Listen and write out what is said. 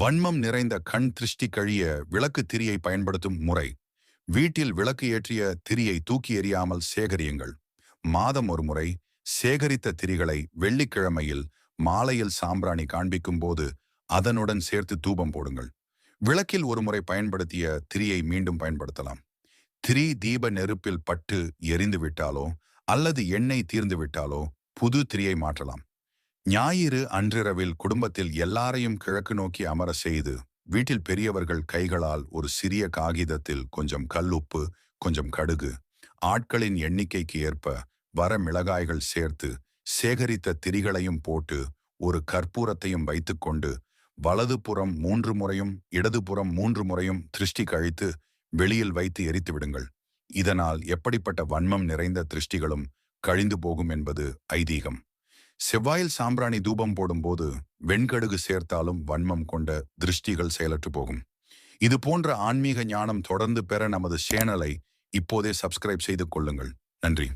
வன்மம் நிறைந்த கண் திருஷ்டி கழிய விளக்கு திரியை பயன்படுத்தும் முறை. வீட்டில் விளக்கு ஏற்றிய திரியை தூக்கி எறியாமல் சேகரியுங்கள். மாதம் ஒரு முறை சேகரித்த திரிகளை வெள்ளிக்கிழமையில் மாலையில் சாம்பிராணி காண்பிக்கும் போது அதனுடன் சேர்த்து தூபம் போடுங்கள். விளக்கில் ஒரு முறை பயன்படுத்திய திரியை மீண்டும் பயன்படுத்தலாம். திரி தீப நெருப்பில் பட்டு எரிந்து விட்டாலோ அல்லது எண்ணெய் தீர்ந்து விட்டாலோ புது திரியை மாற்றலாம். ஞாயிறு அன்றிரவில் குடும்பத்தில் எல்லாரையும் கிழக்கு நோக்கி அமர செய்து வீட்டில் பெரியவர்கள் கைகளால் ஒரு சிறிய காகிதத்தில் கொஞ்சம் கல்லுப்பு கொஞ்சம் கடுகு ஆட்களின் எண்ணிக்கைக்கு ஏற்ப வர மிளகாய்கள் சேர்த்து சேகரித்த திரிகளையும் போட்டு ஒரு கற்பூரத்தையும் வைத்துக்கொண்டு வலது புறம் மூன்று முறையும் இடதுபுறம் மூன்று முறையும் திருஷ்டி கழித்து வெளியில் வைத்து எரித்து விடுங்கள். இதனால் எப்படிப்பட்ட வன்மம் நிறைந்த திருஷ்டிகளும் கழிந்து போகும் என்பது ஐதீகம். செவ்வாயில் சாம்பிராணி தூபம் போடும்போது வெண்கடுகு சேர்த்தாலும் வன்மம் கொண்ட திருஷ்டிகள் செயலற்று போகும். இது போன்ற ஆன்மீக ஞானம் தொடர்ந்து பெற நமது சேனலை இப்போதே சப்ஸ்கிரைப் செய்து கொள்ளுங்கள். நன்றி.